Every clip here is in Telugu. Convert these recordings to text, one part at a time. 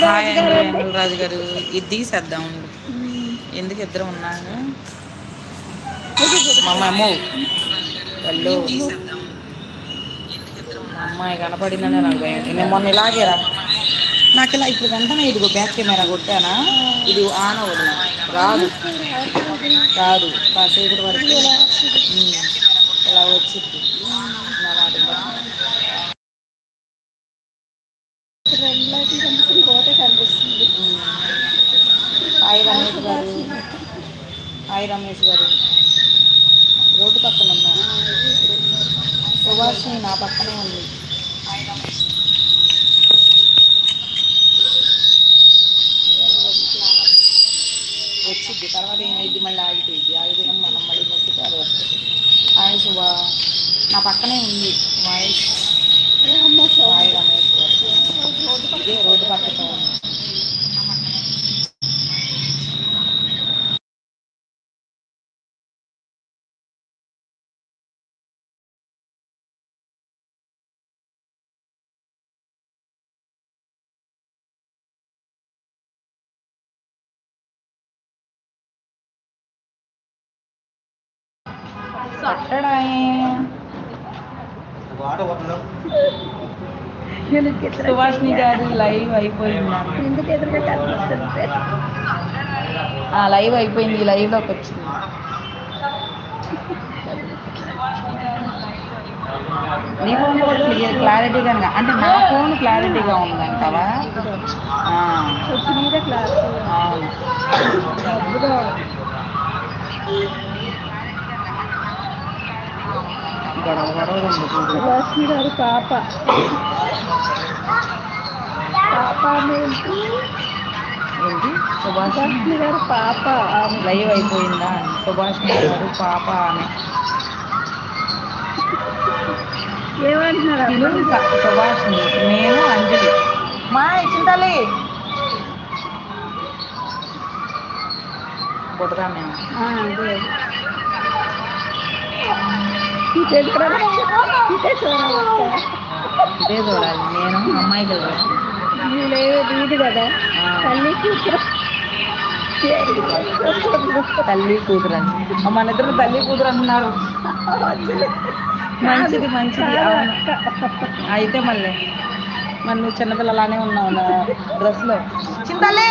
హాయ్ అండి రాజు గారు ఇది తీసేద్దాం. ఎందుకు ఇద్దరు ఉన్నాను మా అమ్మ. అమ్మో. మా అమ్మాయి కనపడిందనే నాకు భయం నేను మొన్న ఇలాగేరా నాకు ఇలా ఇప్పుడు వెంటనే ఇదిగో బ్యాక్ కెమెరా కొట్టానా? ఇది ఆన్ అవ్వదు. రాదు. రాదు. కాసేపటి వరకు. ఇలా వచ్చింది. నా మాట హాయ్ రమేష్ గారు. రోడ్డు పక్కన ఉన్నాను సుభాషిణి నా పక్కనే ఉంది. వచ్చింది. తర్వాత ఏమైంది? మళ్ళీ ఆగిపోయింది. ఆగిపోయినా మనం మళ్ళీ నొక్కితే అది వస్తుంది. హాయ్ శుభా నా పక్కనే ఉంది. వాయిస్. హాయ్ రమేష్ గారు. ఇదే రోడ్డు పక్కన ఉంది. సుభాష్ని గారి లైవ్ అయిపోయింది ఆ లైవ్ అయిపోయింది ఈ లైవ్లోకి వచ్చింది. నీ ఫోన్ కూడా క్లియర్ క్లారిటీగా అంటే నా ఫోన్ క్లారిటీగా ఉందంటావా? ఆ, సుభాష్ని గారు పాప. పాప ఏంటి? ఏంటి? సుభాష్ సుభాష్ని గారు పాప ఆమె. లైవ్ అయిపోయిందా? సుభాష్ గారు పాప ఆమె. ఏమంటున్నారు? సుభాష్ని నేను అంజలి. మా చింతాలి. బుడదా మేము అదే ఇదే చూడాలి నేను అమ్మాయికి వెళ్ళాను లేదు ఇది కదా తల్లి కూతురు తల్లి కూతురు అని మన ఇద్దరు తల్లి కూతురు అంటున్నారు మంచిది మంచిది అయితే మళ్ళీ. మన నువ్వు చిన్నపిల్లలానే ఉన్నావు నా డ్రెస్లో చింతలే!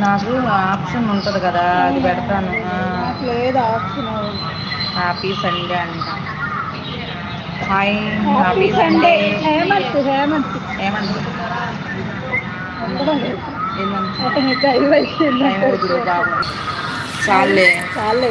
నాకు ఆప్షన్ ఉంటుంది కదా అది పెడతాను. లేదు ఆప్షన్ హ్యాపీ సండే అంట. Hi happy Sunday. Hemanth Hemanth. బాబు చాలే. చాలే.